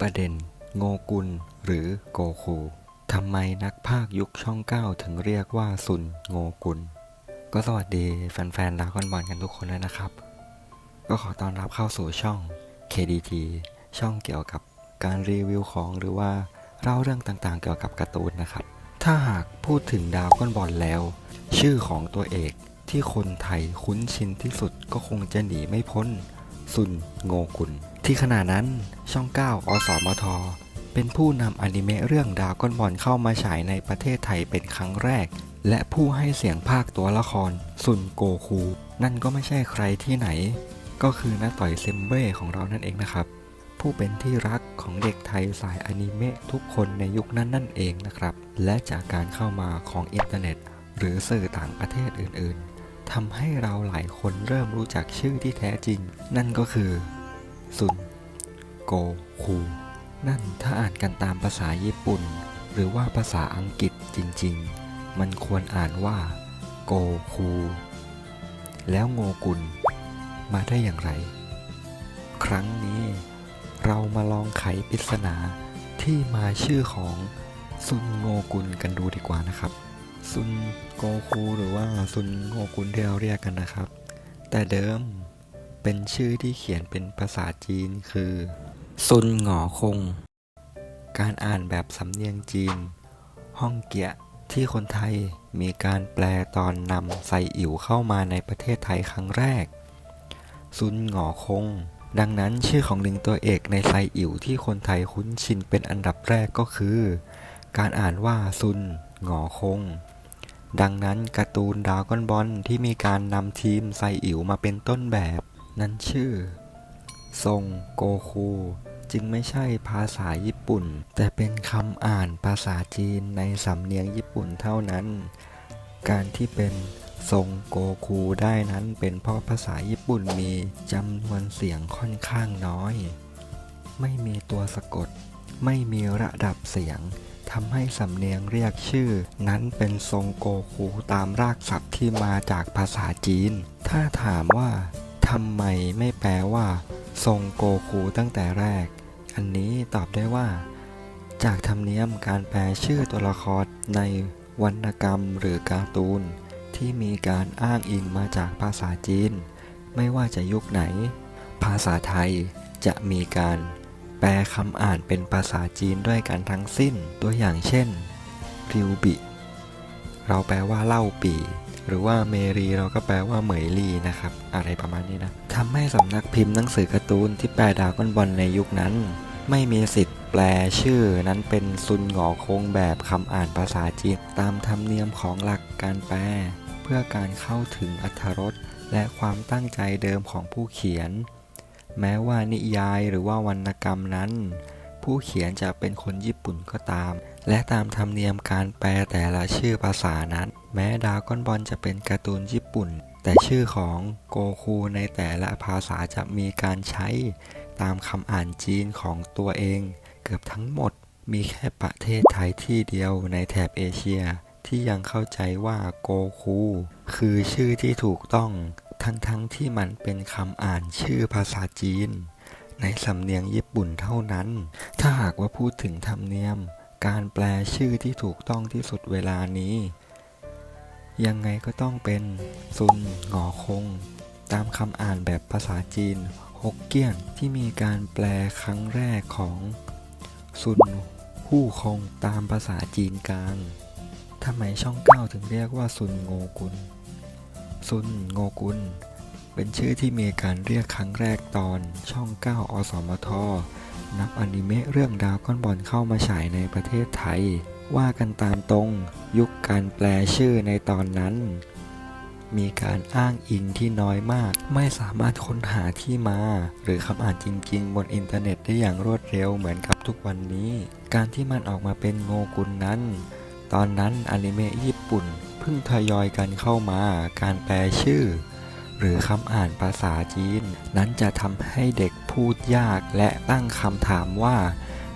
ประเด็น โงกุล หรือโกคูทำไมนักพากย์ยุคช่องเก้าถึงเรียกว่าซุนโงกุล ก็สวัสดีแฟนๆดรากอนบอลกันทุกคนเลยนะครับ ก็ขอต้อนรับเข้าสู่ช่อง KDT ช่องเกี่ยวกับการรีวิวของหรือว่าเล่าเรื่องต่างๆ เกี่ยวกับการ์ตูนนะครับ ถ้าหากพูดถึงดาวก้อนบอลแล้ว ชื่อของตัวเอกที่คนไทยคุ้นชินที่สุดก็คงจะหนีไม่พ้นซุนโงกุล ที่ขณะนั้นช่อง 9 อสมท เป็นผู้นำอนิเมะเรื่องดาวก้อนบอลเข้ามาฉายในประเทศไทยเป็นครั้งแรก และผู้ให้เสียงภาคตัวละครซุนโกคู นั่นก็ไม่ใช่ใครที่ไหน ก็คือน้าต่อยเซมเบ้ของเรานั่นเองนะครับ ผู้เป็นที่รักของเด็กไทยสายอนิเมะทุกคนในยุคนั้นนั่นเองนะครับ และจากการเข้ามาของอินเทอร์เน็ต หรือสื่อต่างประเทศอื่น ๆทำให้เราหลายคนเริ่มรู้จักชื่อที่แท้จริง นั่นก็คือ ซุน โกคู นั่นถ้าอ่านกันตามภาษาญี่ปุ่น หรือว่าภาษาอังกฤษจริงๆ มันควรอ่านว่า โกคู แล้วโงกุล มาได้อย่างไร ครั้งนี้เรามาลองไขปริศนาที่มาชื่อของซุนโงกุลกันดูดีกว่านะครับ ซุนโกคูหรือว่าซุนโงกุลที่เราเรียกกันนะครับ แต่เดิม เป็นชื่อที่เขียนเป็นภาษาจีนคือ ซุนหงอคง การอ่านแบบสำเนียงจีน ห้องเกียที่คนไทยมีการแปลตอนนำไซอิ๋วเข้ามาในประเทศไทยครั้งแรก ซุนหงอคง ดังนั้นชื่อของหนึ่งตัวเอกในไซอิ๋วที่คนไทยคุ้นชินเป็นอันดับแรกก็คือ การอ่านว่าซุนหงอคง ดังนั้นการ์ตูนดราก้อนบอลที่มีการนำทีมไซอิ๋วมาเป็นต้นแบบ นั้นชื่อ ทรงโกคู จึงไม่ใช่ภาษาญี่ปุ่น แต่เป็นคำอ่านภาษาจีนในสำเนียงญี่ปุ่นเท่านั้น การที่เป็นทรงโกคูได้นั้นเป็นเพราะภาษาญี่ปุ่นมีจำนวนเสียงค่อนข้างน้อย ไม่มีตัวสะกด ไม่มีระดับเสียงทำให้สำเนียงเรียกชื่อ นั้นเป็นทรงโกคูตามรากศัพท์ที่มาจากภาษาจีน ถ้าถามว่า ทำไมไม่แปลว่า ทรงโกคูตั้งแต่แรก อันนี้ตอบได้ว่า จากธรรมเนียมการแปลชื่อตัวละครในวรรณกรรมหรือการ์ตูน ที่มีการอ้างอิงมาจากภาษาจีน ไม่ว่าจะยุคไหน ภาษาไทยจะมีการแปลคำอ่านเป็นภาษาจีนด้วยกันทั้งสิ้นตัวอย่างเช่นริวบิ เราแปลว่าเล่าปี หรือว่าเมรีเราก็แปลว่าเหมยลีนะครับ อะไรประมาณนี้นะทำให้สำนักพิมพ์หนังสือการ์ตูนที่แปลดราก้อนบอลในยุคนั้น ไม่มีสิทธิ์แปลชื่อนั้นเป็นซุนหงอคงแบบคำอ่านภาษาจีนตามธรรมเนียมของหลักการแปล เพื่อการเข้าถึงอรรถรสและความตั้งใจเดิมของผู้เขียน แม้ว่านิยายหรือว่าวรรณกรรมนั้น ผู้เขียนจะเป็นคนญี่ปุ่นก็ตาม และตามธรรมเนียมการแปลแต่ละชื่อภาษานั้น แม้ดาก้อนบอลจะเป็นการ์ตูนญี่ปุ่น แต่ชื่อของโกคูในแต่ละภาษาจะมีการใช้ ตามคำอ่านจีนของตัวเอง เกือบทั้งหมดมีแค่ประเทศไทยที่เดียวในแถบเอเชีย ที่ยังเข้าใจว่าโกคู คือชื่อที่ถูกต้องทั้งๆทที่มันเป็นคำอ่านชื่อภาษาจีน ในสำเนียงญี่ปุ่นเท่านั้น ถ้าหากว่าพูดถึงธรรมเนียม การแปลชื่อที่ถูกต้องที่สุดเวลานี้ ยังไงก็ต้องเป็นซุนหงอคง ตามคำอ่านแบบภาษาจีนฮกเกี้ยนที่มีการแปลครั้งแรกของซุนฮู่คงตามภาษาจีนกลางทำไมช่องเก้าถึงเรียกว่าซุนโงกุลซุนโงกุล เป็นชื่อที่มีการเรียกครั้งแรกตอนช่อง 9 อสมท นับอนิเมะเรื่องดาวก้อนบอลเข้ามาฉายในประเทศไทย ว่ากันตามตรงยุคการแปลชื่อในตอนนั้น มีการอ้างอิงที่น้อยมาก ไม่สามารถค้นหาที่มา หรือคำอ่านจริง ๆ บนอินเทอร์เน็ตได้อย่างรวดเร็วเหมือนกับทุกวันนี้ การที่มันออกมาเป็นโงกุลนั้น ตอนนั้นอนิเมะญี่ปุ่นเพิ่งทยอยกันเข้ามาการแปลชื่อ หรือคำอ่านภาษาจีน นั้นจะทำให้เด็กพูดยากและตั้งคำถามว่า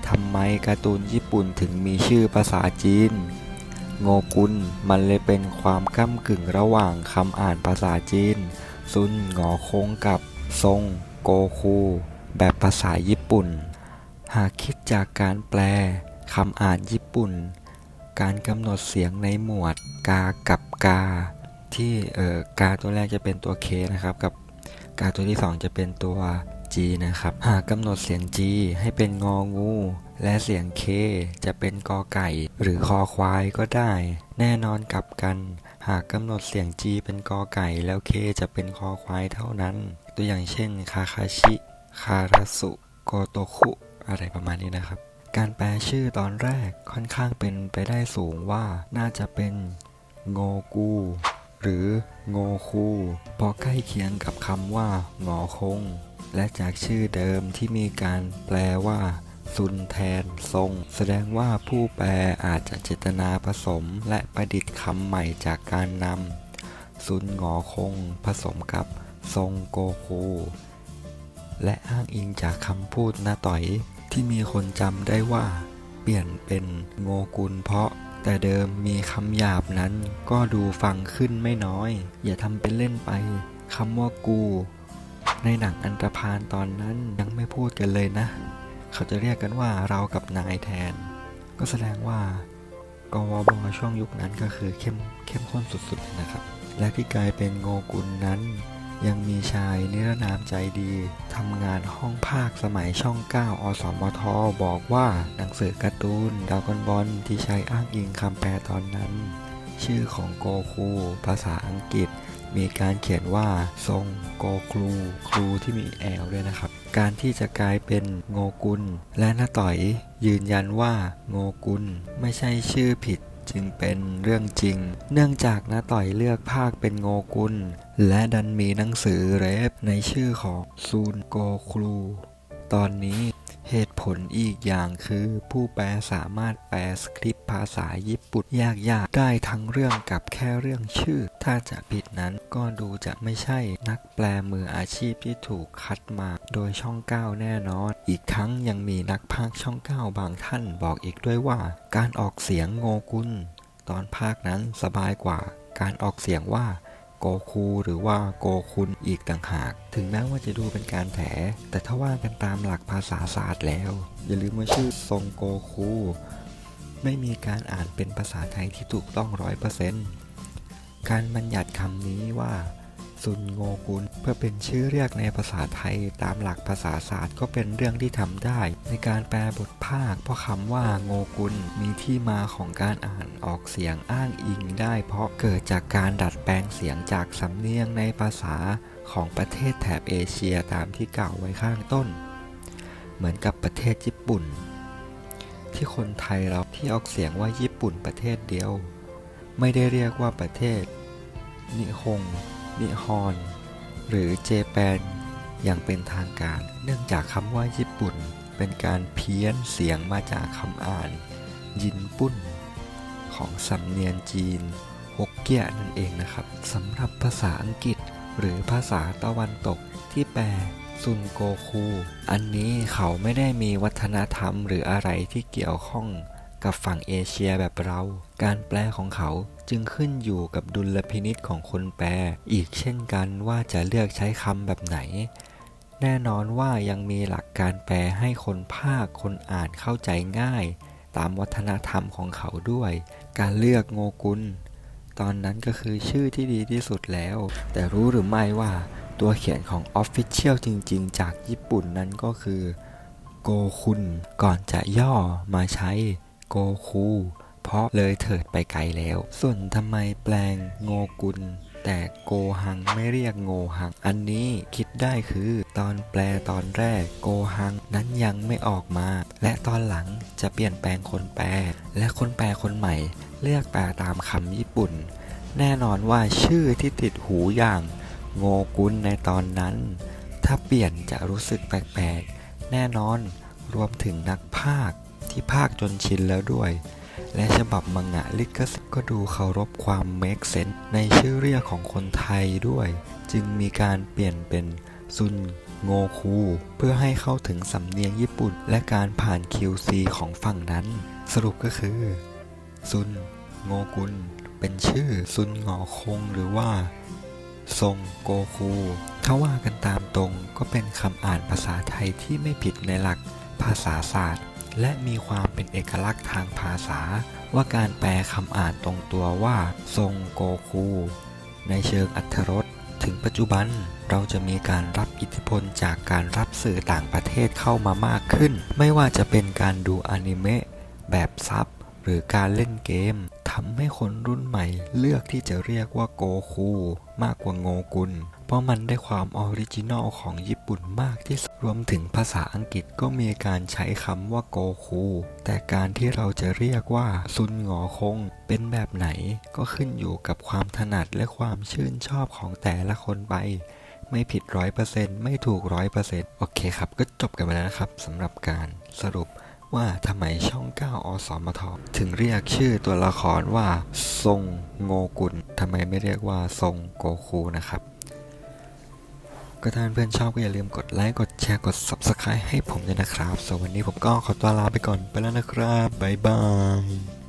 ทำไมการ์ตูนญี่ปุ่นถึงมีชื่อภาษาจีน โงกุลมันเลยเป็นความก้ากึ่งระหว่างคำอ่านภาษาจีน ซุนหงอคงกับทรงโกคู แบบภาษาญี่ปุ่น หากคิดจากการแปลคำอ่านญี่ปุ่น การกำหนดเสียงในหมวดกากับกา ที่กาตัวแรกจะเป็นตัว K นะครับ กับกาตัวที่ 2 จะเป็นตัว G นะครับ หากกำหนดเสียง G ให้เป็นงองู และเสียง K จะเป็นกอไก่ หรือคอควายก็ได้ แน่นอนกลับกัน หากกำหนดเสียง G เป็นกอไก่แล้ว K จะเป็นคอควายเท่านั้น ตัวอย่างเช่น คาคาชิ คาราสุโกโตคุ อะไรประมาณนี้นะครับ การแปลชื่อตอนแรกค่อนข้างเป็นไปได้สูงว่าน่าจะเป็นโงกู หรือโงคูเพราะใกล้เคียงกับคำว่าหงอคง และจากชื่อเดิมที่มีการแปลว่าซุนแทนทรง แสดงว่าผู้แปลอาจจะเจตนาผสมและประดิษฐ์คำใหม่จากการนำซุนหงอคง ผสมกับทรงโกคู และอ้างอิงจากคำพูดนาต่อย ที่มีคนจำได้ว่า เปลี่ยนเป็นโงกุลเพราะ แต่เดิมมีคำหยาบนั้นก็ดูฟังขึ้นไม่น้อย อย่าทำเป็นเล่นไปคำว่ากู ในหนังอันตรพานตอนนั้นยังไม่พูดกันเลยนะ เขาจะเรียกกันว่าเรากับนายแทน ก็แสดงว่ากวบช่วงยุคนั้นก็คือเข้มเข้มข้นสุดๆนะครับ และที่กลายเป็นโงกุลนั้น ยังมีชายนิรนามใจดีทำงานห้องภาคสมัยช่อง 9 อสมท บอกว่าหนังสือการ์ตูนดาวกอนบอลที่ใช้อ้างอิงคำแปลตอนนั้น ชื่อของโกคูภาษาอังกฤษ มีการเขียนว่าทรงโกครู ครูที่มีแอลด้วยนะครับ การที่จะกลายเป็นโงกุล และน้าต่อย ยืนยันว่าโงกุลไม่ใช่ชื่อผิด จึงเป็นเรื่องจริง เนื่องจากนาต่อยเลือกภาคเป็นโงกุล และดันมีหนังสือเรฟในชื่อของซูนโกครู ตอนนี้เหตุผลอีกอย่างคือผู้แปลสามารถแปลสคริปต์ภาษาญี่ปุ่นยากๆ ได้ทั้งเรื่องกับแค่เรื่องชื่อ ถ้าจะผิดนั้นก็ดูจะไม่ใช่นักแปลมืออาชีพที่ถูกคัดมาโดยช่อง 9 แน่นอน อีกทั้งยังมีนักพากช่อง 9 บางท่านบอกอีกด้วยว่า การออกเสียงโงกุลตอนภาคนั้นสบายกว่า การออกเสียงว่าโกคูหรือว่าโกคุณอีกต่างหาก ถึงแม้ว่าจะดูเป็นการแถ แต่ถ้าว่ากันตามหลักภาษาศาสตร์แล้ว อย่าลืมว่าชื่อทรงโกคู ไม่มีการอ่านเป็นภาษาไทยที่ถูกต้องร้อยเปอร์เซ็นต์ การบัญญัติคำนี้ว่า ซุนโงกุลเพื่อเป็นชื่อเรียกในภาษาไทยตามหลักภาษาศาสตร์ก็เป็นเรื่องที่ทำได้ ในการแปลบทภาค เพราะคำว่าโงกุลมีที่มาของการอ่านออกเสียงอ้างอิงได้ เพราะเกิดจากการดัดแปลงเสียงจากสำเนียงในภาษาของประเทศแถบเอเชียตามที่กล่าวไว้ข้างต้น เหมือนกับประเทศญี่ปุ่น ที่คนไทยเราที่ออกเสียงว่าญี่ปุ่นประเทศเดียว ไม่ได้เรียกว่าประเทศ นิฮง นิฮอน หรือเจแปน อย่างเป็นทางการ เนื่องจากคำว่าญี่ปุ่น เป็นการเพี้ยนเสียงมาจากคำอ่าน ยินปุ้นของสำเนียงจีนฮกเกี้ยนั่นเองนะครับสำหรับภาษาอังกฤษ หรือภาษาตะวันตกที่แปลซุนโกคู อันนี้เขาไม่ได้มีวัฒนธรรมหรืออะไรที่เกี่ยวข้อง กับฝั่งเอเชียแบบเรา การแปลของเขาจึงขึ้นอยู่กับดุลพินิษของคนแปล อีกเช่นกันว่าจะเลือกใช้คำแบบไหน แน่นอนว่ายังมีหลักการแปลให้คนภาคคนอ่านเข้าใจง่าย ตามวัฒนธรรมของเขาด้วย การเลือกโงกุล ตอนนั้นก็คือชื่อที่ดีที่สุดแล้ว แต่รู้หรือไม่ว่าตัวเขียนของ Official จริง ๆ จากญี่ปุ่นนั้นก็คือโกคุนก่อนจะย่อมาใช้ โกคู เพราะเลยเถิดไปไกลแล้ว ส่วนทำไมแปลงโงกุล แต่โกหังไม่เรียกโงหัง อันนี้คิดได้คือตอนแปลตอนแรกโกหังนั้นยังไม่ออกมา และตอนหลังจะเปลี่ยนแปลงคนแปล และคนแปลคนใหม่ เลือกแปลตามคำญี่ปุ่น แน่นอนว่าชื่อที่ติดหูอย่างโงกุลในตอนนั้น ถ้าเปลี่ยนจะรู้สึกแปลกๆ แน่นอนรวมถึงนักพากย์ ที่พากย์จนชินแล้วด้วย และฉบับมังงะลิขสิทธิ์ก็ดูเคารพความเมคเซนในชื่อเรียกของคนไทยด้วย จึงมีการเปลี่ยนเป็นซุนโงคูเพื่อให้เข้าถึงสำเนียงญี่ปุ่น และการผ่าน QC ของฝั่งนั้น สรุปก็คือ ซุนโงกุล เป็นชื่อซุนงอคงหรือว่า ทรงโกคู ถ้าว่ากันตามตรงก็เป็นคำอ่านภาษาไทยที่ไม่ผิดในหลักภาษาศาสตร์ และมีความเป็นเอกลักษณ์ทางภาษา ว่าการแปลคำอ่านตรงตัวว่าทรงโกคู ในเชิงอัธรสถึงปัจจุบันเราจะมีการรับอิทธิพลจากการรับสื่อต่างประเทศเข้ามามากขึ้น ไม่ว่าจะเป็นการดูอนิเมะแบบซับหรือการเล่นเกมทำให้คนรุ่นใหม่เลือกที่จะเรียกว่าโกคู มากกว่าโงกุล เพราะมันได้ความออริจินอลของญี่ปุ่นมากที่สุดรวมถึงภาษาอังกฤษก็มีการใช้คำว่าโกคู แต่การที่เราจะเรียกว่าซุนหงอคง เป็นแบบไหนก็ขึ้นอยู่กับความถนัดและความชื่นชอบของแต่ละคนไป ไม่ผิดร้อยเปอร์เซ็นต์ไม่ถูกร้อยเปอร์เซ็นต์โอเคครับ ก็จบกันไปแล้วนะครับสำหรับการสรุปว่าทำไมช่อง 9 อสมทถึงเรียกชื่อตัวละครว่า ทรงโงกุลทำไมไม่เรียกว่าทรงโกคูนะครับ ก็ถ้าเพื่อนชอบก็อย่าลืมกดไลค์กดแชร์กด Subscribe ให้ผมด้วยนะครับส่วนวันนี้ผมก็ขอตัวลาไปก่อนไปแล้วนะครับบ๊ายบาย